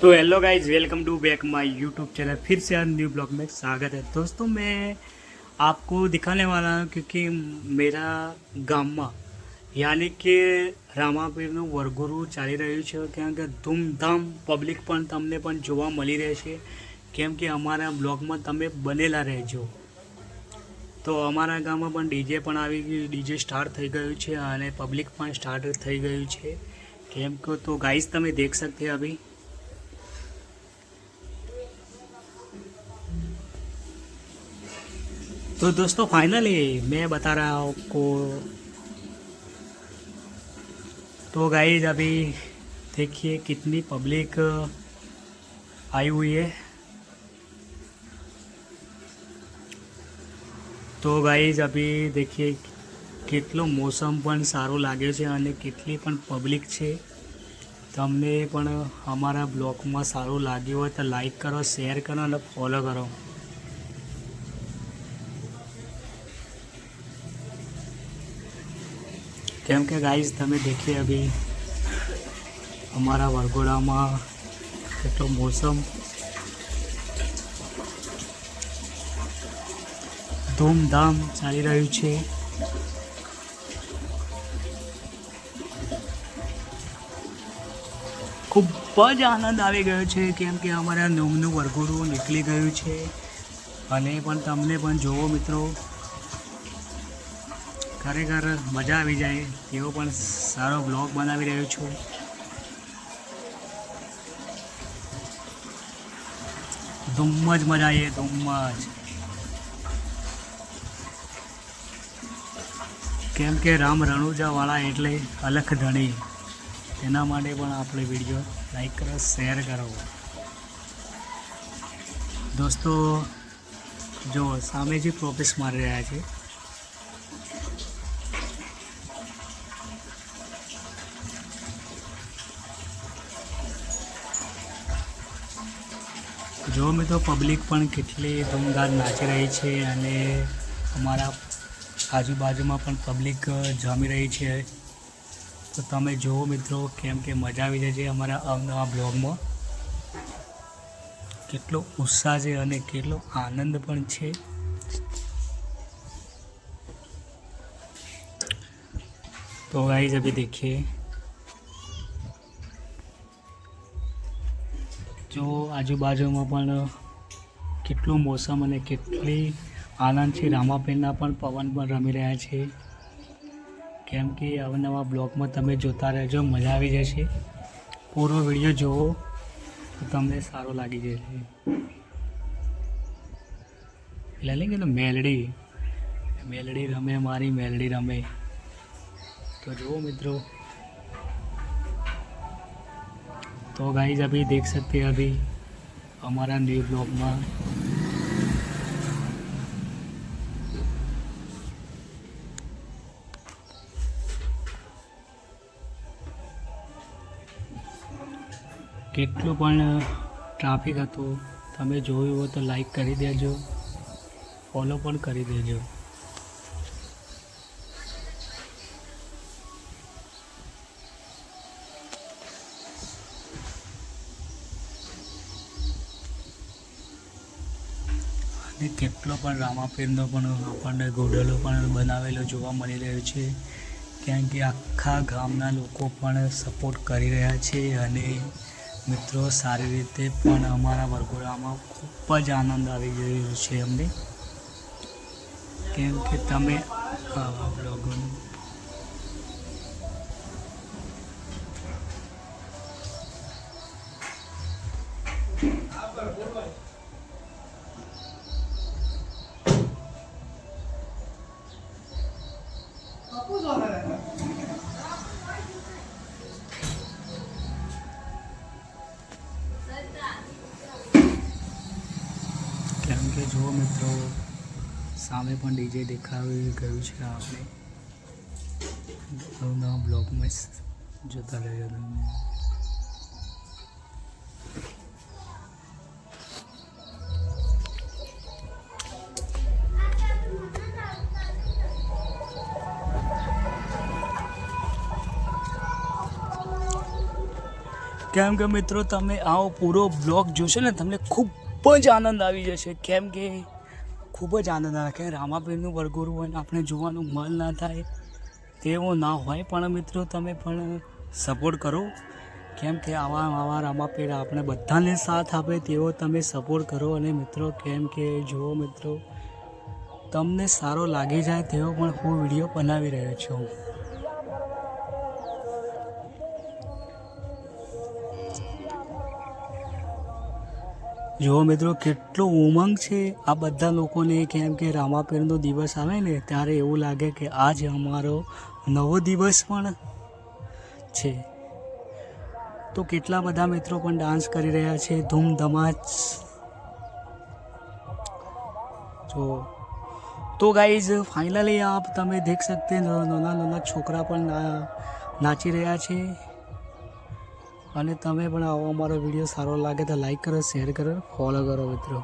तो hello guys welcome to back my YouTube channel फिर से न्यू ब्लॉग में स्वागत है दोस्तों मैं आपको दिखाने वाला हूँ क्योंकि मेरा ગામમાં યાની કે રામાપીરનું વરઘોડું ચાલી રહ્યું છે કારણ કે ધૂમધામ પબ્લિક પણ તમને પણ જોવા મળી રહેશે કેમ કે અમારા બ્લોગમાં તમે બનેલા રહેજો તો અમારા ગામમાં પણ ડીજે પણ આવી ગયું ડીજે સ્ટાર્ટ થઈ ગયું છે અને પબ્લિક પણ સ્ટાર્ટ થઈ ગયું છે કેમ કે તો ગાઈસ તમે દેખ सकते हैं तो दोस्तों फाइनली मैं बता रहा हूँ आपको तो गाइज अभी देखिए कितनी पब्लिक आई हुई है તો ગાઈઝ અભી દેખીએ કેટલો મોસમ પણ સારો લાગ્યો છે અને કેટલી પણ પબ્લિક છે તમને પણ અમારા બ્લોગમાં સારું લાગ્યું હોય તો લાઈક કરો શેર કરો અને ફોલો કરો કેમ કે ગાઈઝ તમે દેખીએ અભી, અમારા વરઘોડામાં કેટલો મોસમ. ધૂમધામ ચાલી રહ્યું છે. ખૂબ જ આનંદ આવી ગયો છે, કેમ કે અમારા નોમનું વરઘોડું નીકળી ગયું છે. અને પણ તમને પણ જોવો મિત્રો ખરેખર મજા આવી જાય એવો પણ સારો બ્લોગ બનાવી રહ્યો છું. ધૂમ જ મજા આવીએ ધૂમ જ કેમ કે રામ રણુજાવાળા એટલે અલખ ધણી. એના માટે પણ આપણે વીડિયો લાઈક કરો શેર કરો. દોસ્તો, જો સામે જે પ્રોફેસ મારી રહ્યા છે. જો મિત્રો પબ્લિક પણ કેટલી ધૂમધામ નાચી રહી છે અને અમારા આજુબાજુમાં પણ પબ્લિક જામી રહી છે તો તમે જુઓ મિત્રો કેમ કે મજા આવી જાય છે અમારા અવનવા બ્લોગમાં કેટલો ઉત્સાહ છે અને કેટલો આનંદ પણ છે તો गाइस अभी देखिए જો આજુબાજુમાં પણ કેટલું મોસમ અને કેટલી આનંદથી છે રામાપીરના પણ પવન પણ રમી રહ્યા છે. કેમ કે અવનવા બ્લોગમાં તમે જોતા રહેજો, મજા આવી જશે. પૂરો વીડિયો જુઓ તો તમને સારો લાગી જશે. એટલે નહીં કે મેલડી. મેલડી રમે, મારી મેલડી રમે. તો જુઓ મિત્રો तो गाइज अभी देख सकते हैं अभी हमारा न्यू ब्लॉग में કેટલું પણ ટ્રાફિક હતું તમે જોયું હોય તો લાઈક કરી દેજો ફોલો પણ કરી દેજો અને કેટલો પણ રામાફેરનો પણ આપણને ગોડલો પણ બનાવેલો જોવા મળી રહ્યો છે. કેમ કે આખા ગામના લોકો પણ સપોર્ટ કરી રહ્યા છે અને મિત્રો સારી રીતે પણ અમારા વરઘોડામાં ખૂબ જ આનંદ આવી રહ્યો છે અમને. કેમ કે તમે આવા કેમ કે જુઓ મિત્રો, સામે પણ ડીજે દેખાવી ગયું છે આપણે નવા બ્લોગમાં જોતા રહેજો કેમ કે મિત્રો તમે આવો પૂરો બ્લોગ જોશો ને, તમને ખૂબ જ આનંદ આવી જશે. કેમ કે ખૂબ જ આનંદ આવે. કે રામાપીરનું વરઘોડું હોય ને, આપણે જોવાનું મન ના થાય, તેવો ના હોય. પણ મિત્રો, તમે પણ સપોર્ટ કરો. કેમ કે આવા આવા રામાપીર આપણે બધાને સાથ આપે, તેવો તમે સપોર્ટ કરો. અને મિત્રો, કેમ કે જુઓ મિત્રો, તમને સારો લાગી જાય તેવો પણ હું વીડિયો બનાવી રહ્યો છું. જુઓ મિત્રો, કેટલો ઉમંગ છે આ બધા લોકોને. કેમ કે રામાપીરનો દિવસ આવે ને, ત્યારે એવું લાગે કે આજ અમારો નવો દિવસ પણ છે. તો કેટલા બધા મિત્રો પણ ડાન્સ કરી રહ્યા છે, ધૂમધમાચ. જો. તો ગાઈઝ ફાઇનલી આપ તમે દેખ શકતે, નાના નાના છોકરા પણ નાચી રહ્યા છે. અને તમે પણ આવો, અમારો વીડિયો સારો લાગે તો લાઈક કરો શેર કરો ફોલો કરો મિત્રો.